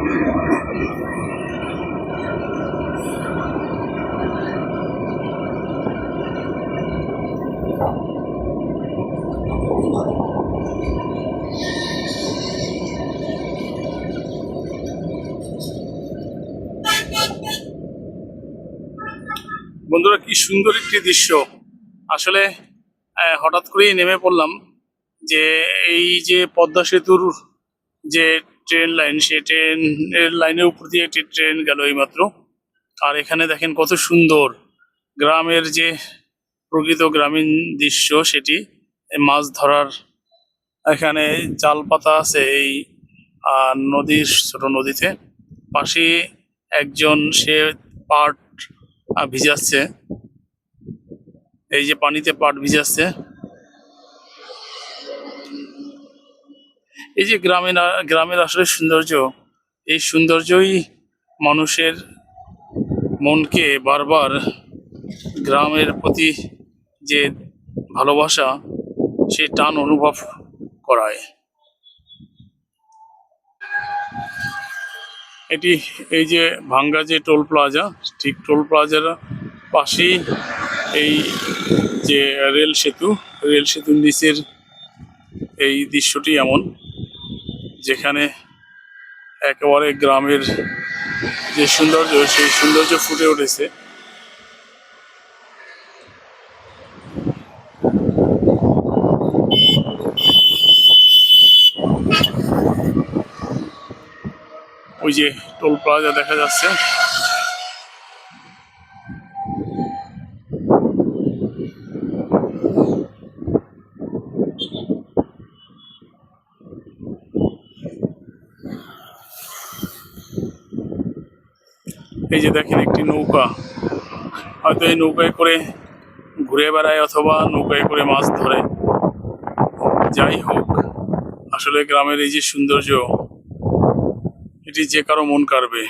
বন্ধুরা, কি সুন্দর একটি দৃশ্য। আসলে হঠাৎ করেই নেমে পড়লাম যে এই যে পদ্মা সেতুর যে ট্রেন লাইন সেই ট্রেনের লাইনের উপর দিয়ে একটি ট্রেন গেল এইমাত্র। আর এখানে দেখেন কত সুন্দর গ্রামের যে প্রকৃত গ্রামীণ দৃশ্য সেটি মাছ ধরার এখানে জাল পাতা আছে এই নদীর ছোট নদীতে। পাশে একজন সে পাট ভিজাচ্ছে। এই যে পানিতে পাট ভিজাচ্ছে। এই যে গ্রামের গ্রামের আসলে সৌন্দর্য, এই সৌন্দর্যই মানুষের মনকে বারবার গ্রামের প্রতি যে ভালোবাসা, সে টান অনুভব করায়। এটি এই যে ভাঙ্গা যে টোল প্লাজা, ঠিক টোল প্লাজার পাশেই এই যে রেল সেতু, রেল সেতুর নিচের এই দৃশ্যটি এমন। যেখানে একেবারে গ্রামের যে সৌন্দর্য, সেই সৌন্দর্য ফুটে উঠেছে। ওই যে টোল প্লাজা দেখা যাচ্ছে। এই যে দেখেন একটি নৌকা। হয়তো এই নৌকায় করে ঘুরে বেড়ায় অথবা নৌকায় করে মাছ ধরে। যাই হোক, আসলে গ্রামের এই যে সৌন্দর্য, এটি যে কারও মন কাড়বে।